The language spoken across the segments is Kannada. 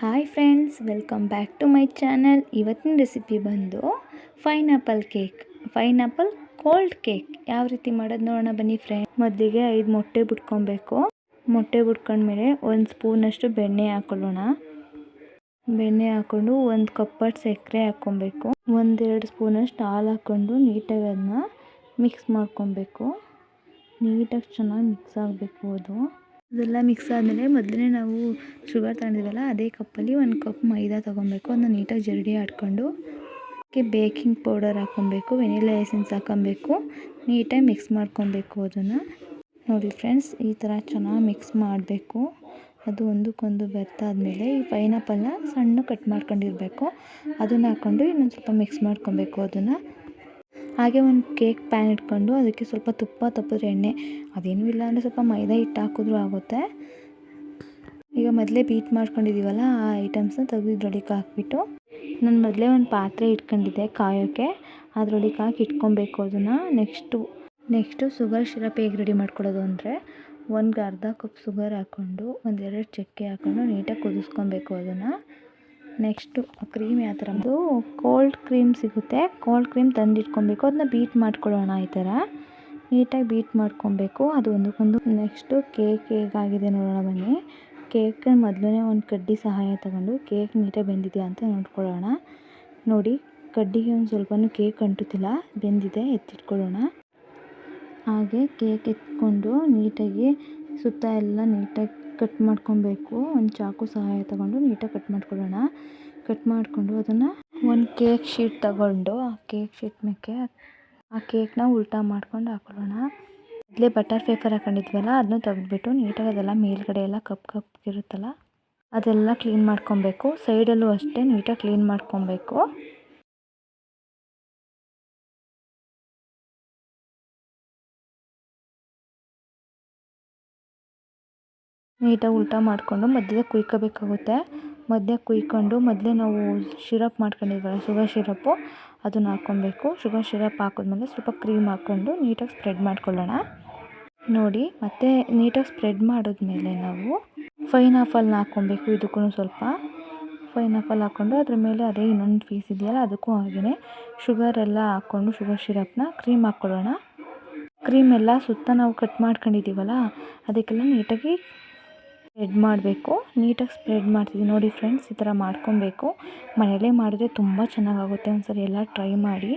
Hi friends, welcome back to my channel. ಇವತ್ತಿನ ರೆಸಿಪಿ ಬಂದು pineapple cake. Pineapple cold cake. ಯಾವ ರೀತಿ ಮಾಡೋದು ನೋಡೋಣ ಬನ್ನಿ ಫ್ರೆಂಡ್. ಮೊದಲಿಗೆ ಐದು ಮೊಟ್ಟೆ ಬಿಟ್ಕೊಬೇಕು. ಮೊಟ್ಟೆ ಬಿಟ್ಕೊಂಡ್ಮೇಲೆ ಒಂದು ಸ್ಪೂನಷ್ಟು ಬೆಣ್ಣೆ ಹಾಕೊಳ್ಳೋಣ. ಬೆಣ್ಣೆ ಹಾಕ್ಕೊಂಡು ಒಂದು ಕಪ್ಪಟ್ಟು ಸಕ್ಕರೆ ಹಾಕ್ಕೊಬೇಕು. ಒಂದೆರಡು ಸ್ಪೂನಷ್ಟು ಹಾಲು ಹಾಕ್ಕೊಂಡು ನೀಟಾಗಿ ಅದನ್ನ ಮಿಕ್ಸ್ ಮಾಡ್ಕೊಬೇಕು. ನೀಟಾಗಿ ಚೆನ್ನಾಗಿ ಮಿಕ್ಸ್ ಆಗಬೇಕು ಅದು. ಅದೆಲ್ಲ ಮಿಕ್ಸ್ ಆದಮೇಲೆ ಮೊದಲೇ ನಾವು ಶುಗರ್ ತಗೊಂಡಿದ್ವಲ್ಲ, ಅದೇ ಕಪ್ಪಲ್ಲಿ ಒಂದು ಕಪ್ ಮೈದಾ ತೊಗೊಬೇಕು ಅದನ್ನ ನೀಟಾಗಿ ಜರಡಿ ಆಡ್ಕೊಂಡು, ಅದಕ್ಕೆ ಬೇಕಿಂಗ್ ಪೌಡರ್ ಹಾಕ್ಕೊಬೇಕು ವೆನಿಲಾ ಎಸೆನ್ಸ್ ಹಾಕ್ಕೊಬೇಕು, ನೀಟಾಗಿ ಮಿಕ್ಸ್ ಮಾಡ್ಕೊಬೇಕು ಅದನ್ನು. ನೋಡಿ ಫ್ರೆಂಡ್ಸ್ ಈ ಥರ ಚೆನ್ನಾಗಿ ಮಿಕ್ಸ್ ಮಾಡಬೇಕು. ಅದು ಒಂದಕ್ಕೊಂದು ಬೆರ್ತಾದ್ಮೇಲೆ ಈ ಪೈನಾಪಲ್ನ ಸಣ್ಣ ಕಟ್ ಮಾಡ್ಕೊಂಡಿರಬೇಕು. ಅದನ್ನು ಹಾಕ್ಕೊಂಡು ಇನ್ನೊಂದು ಸ್ವಲ್ಪ ಮಿಕ್ಸ್ ಮಾಡ್ಕೊಬೇಕು ಅದನ್ನು. ಹಾಗೆ ಒಂದು ಕೇಕ್ ಪ್ಯಾನ್ ಇಟ್ಕೊಂಡು ಅದಕ್ಕೆ ಸ್ವಲ್ಪ ತುಪ್ಪ ತಪ್ಪಿದ್ರೆ ಎಣ್ಣೆ, ಅದೇನೂ ಇಲ್ಲ ಅಂದರೆ ಸ್ವಲ್ಪ ಮೈದಾ ಹಿಟ್ಟು ಹಾಕಿದ್ರೂ ಆಗುತ್ತೆ. ಈಗ ಮೊದಲೇ ಬೀಟ್ ಮಾಡ್ಕೊಂಡಿದ್ದೀವಲ್ಲ ಆ ಐಟಮ್ಸ್ನ ತೆಗೆದು ಇದ್ರೊಳಗೆ ಹಾಕ್ಬಿಟ್ಟು ನಾನು ಮೊದಲೇ ಒಂದು ಪಾತ್ರೆ ಇಟ್ಕೊಂಡಿದ್ದೆ ಕಾಯೋಕ್ಕೆ ಅದರೊಳಗೆ ಹಾಕಿ ಇಟ್ಕೊಬೇಕು ಅದನ್ನು. ನೆಕ್ಸ್ಟು ನೆಕ್ಸ್ಟು ಶುಗರ್ ಶಿರಪ್ ಹೇಗೆ ರೆಡಿ ಮಾಡ್ಕೊಳ್ಳೋದು ಅಂದರೆ ಒಂದು ಅರ್ಧ ಕಪ್ ಶುಗರ್ ಹಾಕ್ಕೊಂಡು ಒಂದೆರಡು ಚಕ್ಕೆ ಹಾಕ್ಕೊಂಡು ನೀಟಾಗಿ ಕುದಿಸ್ಕೊಬೇಕು ಅದನ್ನು. ನೆಕ್ಸ್ಟು ಕ್ರೀಮ್ ಯಾವ ಥರ ಅದು ಕೋಲ್ಡ್ ಕ್ರೀಮ್ ಸಿಗುತ್ತೆ. ಕೋಲ್ಡ್ ಕ್ರೀಮ್ ತಂದಿಟ್ಕೊಬೇಕು. ಅದನ್ನ ಬೀಟ್ ಮಾಡ್ಕೊಳ್ಳೋಣ ಈ ಥರ. ನೀಟಾಗಿ ಬೀಟ್ ಮಾಡ್ಕೊಬೇಕು. ಅದು ಒಂದಕ್ಕೊಂದು ನೆಕ್ಸ್ಟು ಕೇಕ್ ಹೇಗಾಗಿದೆ ನೋಡೋಣ ಬನ್ನಿ. ಕೇಕ್ ಮೊದಲೇ ಒಂದು ಕಡ್ಡಿ ಸಹಾಯ ತಗೊಂಡು ಕೇಕ್ ನೀಟಾಗಿ ಬೆಂದಿದೆಯಾ ಅಂತ ನೋಡ್ಕೊಳ್ಳೋಣ. ನೋಡಿ, ಕಡ್ಡಿಗೆ ಒಂದು ಸ್ವಲ್ಪನೂ ಕೇಕ್ ಅಂಟುತ್ತಿಲ್ಲ. ಬೆಂದಿದೆ, ಎತ್ತಿಟ್ಕೊಳ್ಳೋಣ. ಹಾಗೆ ಕೇಕ್ ಎತ್ಕೊಂಡು ನೀಟಾಗಿ ಸುತ್ತ ಎಲ್ಲ ನೀಟಾಗಿ ಕಟ್ ಮಾಡ್ಕೊಬೇಕು. ಒಂದು ಚಾಕು ಸಹಾಯ ತಗೊಂಡು ನೀಟಾಗಿ ಕಟ್ ಮಾಡ್ಕೊಳ್ಳೋಣ. ಕಟ್ ಮಾಡಿಕೊಂಡು ಅದನ್ನು ಒಂದು ಕೇಕ್ ಶೀಟ್ ತಗೊಂಡು ಆ ಕೇಕ್ ಶೀಟ್ ಮೇಲೆ ಆ ಕೇಕ್ನ ಉಲ್ಟಾ ಮಾಡ್ಕೊಂಡು ಹಾಕೊಳ್ಳೋಣ. ಮೊದಲೇ ಬಟರ್ ಪೇಪರ್ ಹಾಕೊಂಡಿದ್ವಲ್ಲ ಅದನ್ನ ತೆಗೆದ್ಬಿಟ್ಟು ನೀಟಾಗಿ ಅದೆಲ್ಲ ಮೇಲ್ಗಡೆ ಎಲ್ಲ ಕಪ್ ಕಪ್ ಇರುತ್ತಲ್ಲ ಅದೆಲ್ಲ ಕ್ಲೀನ್ ಮಾಡ್ಕೊಬೇಕು. ಸೈಡಲ್ಲೂ ಅಷ್ಟೇ ನೀಟಾಗಿ ಕ್ಲೀನ್ ಮಾಡ್ಕೊಬೇಕು. ನೀಟಾಗಿ ಉಲ್ಟಾ ಮಾಡಿಕೊಂಡು ಮಧ್ಯದ ಕುಯ್ಕೋಬೇಕಾಗುತ್ತೆ. ಮಧ್ಯ ಕುಯ್ಕೊಂಡು ಮೊದಲೇ ನಾವು ಶಿರಪ್ ಮಾಡ್ಕೊಂಡಿದ್ವಲ್ಲ, ಶುಗರ್ ಶಿರಪ್ಪು, ಅದನ್ನು ಹಾಕ್ಕೊಬೇಕು. ಶುಗರ್ ಶಿರಪ್ ಹಾಕಿದ್ಮೇಲೆ ಸ್ವಲ್ಪ ಕ್ರೀಮ್ ಹಾಕ್ಕೊಂಡು ನೀಟಾಗಿ ಸ್ಪ್ರೆಡ್ ಮಾಡ್ಕೊಳ್ಳೋಣ. ನೋಡಿ, ಮತ್ತೆ ನೀಟಾಗಿ ಸ್ಪ್ರೆಡ್ ಮಾಡಿದ್ಮೇಲೆ ನಾವು ಫೈನ್ ಆಫಲ್ನ ಹಾಕ್ಕೊಬೇಕು. ಇದಕ್ಕೂ ಸ್ವಲ್ಪ ಫೈನ್ ಆಫಲ್ ಹಾಕ್ಕೊಂಡು ಅದ್ರ ಮೇಲೆ ಅದೇ ಇನ್ನೊಂದು ಫೀಸ್ ಇದೆಯಲ್ಲ, ಅದಕ್ಕೂ ಹಾಗೆಯೇ ಶುಗರ್ ಎಲ್ಲ ಹಾಕ್ಕೊಂಡು ಶುಗರ್ ಶಿರಪ್ನ ಕ್ರೀಮ್ ಹಾಕ್ಕೊಳ್ಳೋಣ. ಕ್ರೀಮ್ ಎಲ್ಲ ಸುತ್ತ ನಾವು ಕಟ್ ಮಾಡ್ಕೊಂಡಿದ್ದೀವಲ್ಲ, ಅದಕ್ಕೆಲ್ಲ ನೀಟಾಗಿ ಸ್ಪ್ರೆಡ್ ಮಾಡಬೇಕು. ನೀಟಾಗಿ ಸ್ಪ್ರೆಡ್ ಮಾಡ್ತಿದ್ದೀನಿ ನೋಡಿ ಫ್ರೆಂಡ್ಸ್ ಈ ಥರ ಮಾಡ್ಕೊಬೇಕು. ಮನೆಯಲ್ಲೇ ಮಾಡಿದ್ರೆ ತುಂಬ ಚೆನ್ನಾಗಾಗುತ್ತೆ ಒಂದ್ಸರಿ ಎಲ್ಲ ಟ್ರೈ ಮಾಡಿ.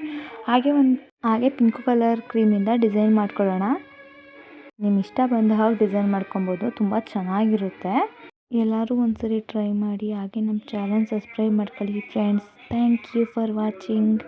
ಹಾಗೆ ಒಂದು, ಹಾಗೆ ಪಿಂಕ್ ಕಲರ್ ಕ್ರೀಮಿಂದ ಡಿಸೈನ್ ಮಾಡ್ಕೊಳ್ಳೋಣ. ನಿಮ್ಮ ಇಷ್ಟ ಬಂದ ಹಾಗೆ ಡಿಸೈನ್ ಮಾಡ್ಕೊಬೋದು. ತುಂಬ ಚೆನ್ನಾಗಿರುತ್ತೆ. ಎಲ್ಲರೂ ಒಂದ್ಸರಿ ಟ್ರೈ ಮಾಡಿ. ಹಾಗೆ ನಮ್ಮ ಚಾನಲ್ ಸಬ್ಸ್ಕ್ರೈಬ್ ಮಾಡ್ಕೊಳ್ಳಿ friends thank you for watching